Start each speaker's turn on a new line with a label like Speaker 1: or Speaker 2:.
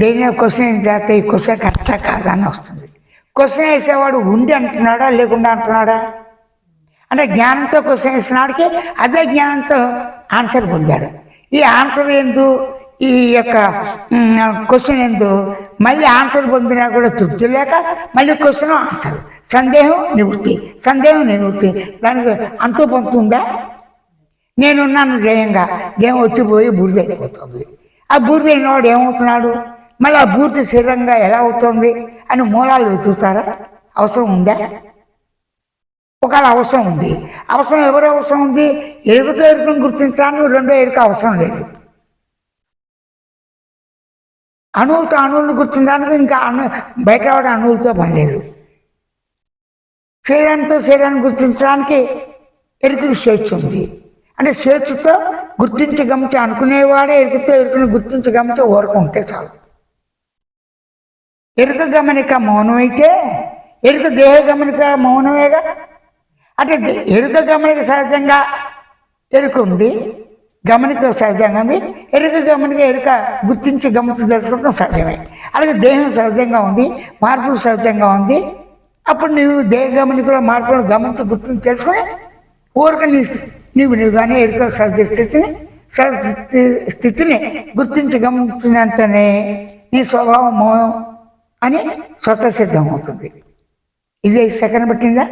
Speaker 1: దేని క్వశ్చన్ చేస్తే ఈ క్వశ్చన్కి అర్థం కాదని వస్తుంది. క్వశ్చన్ వేసేవాడు ఉండి అంటున్నాడా లేకుండా అంటున్నాడా? అంటే జ్ఞానంతో క్వశ్చన్ వేసినాడికి అదే జ్ఞానంతో ఆన్సర్ పొందాడు. ఈ ఆన్సర్ ఎందు ఈ యొక్క క్వశ్చన్ ఎందు మళ్ళీ ఆన్సర్ పొందినా కూడా తృప్తి లేక మళ్ళీ క్వశ్చన్ ఆన్సర్. సందేహం నివృత్తి. సందేహం నివృత్తి. దానికి అంతు పొందుతుందా నేనున్నాను జయంగా. దేహం వచ్చిపోయి బూడిద అయిపోతుంది. ఆ బూడిద అయినవాడు ఏమవుతున్నాడు? మళ్ళీ పూర్తి శరీరంగా ఎలా అవుతుంది అని మూలాలు వెతుకుతారా అవసరం ఉందా? ఒకవేళ అవసరం ఉంది. అవసరం ఎవరు అవసరం ఉంది? ఎరుకతో ఎరుకను గుర్తించడానికి రెండో ఎరుక అవసరం లేదు. అణువులతో అణువులను గుర్తించడానికి ఇంకా అణు బయటవాడే అణువులతో పని లేదు. శరీరంతో శరీరాన్ని గుర్తించడానికి ఎరుకకి స్వేచ్ఛ ఉంది. అంటే స్వేచ్ఛతో గుర్తించి గమనించి అనుకునేవాడే ఎరుకతో ఎరుకను గుర్తించి గమనించి ఊరుకుంటే చాలు. ఎరుక గమనిక మౌనమైతే ఎరుక దేహ గమనిక మౌనమేగా? అంటే ఎరుక గమనిక సహజంగా ఎరుక ఉంది గమనిక సహజంగా ఉంది ఎరుక గమనిక ఎరుక గుర్తించి గమనించి తెలుసుకోవడం సహజమే. అలాగే దేహం సహజంగా ఉంది మార్పులు సహజంగా ఉంది. అప్పుడు నువ్వు దేహ గమనికలో మార్పులను గమనించి గుర్తించి తెలుసుకొని ఊరక నీ నువ్వు నీవు కానీ ఎరుక సహజ స్థితిని సహజ స్థితిని గుర్తించి గమనించినంతనే నీ స్వభావం మౌనం అని స్వతసిద్ధం అవుతుంది ఇది సెకండ్ పట్టిందా?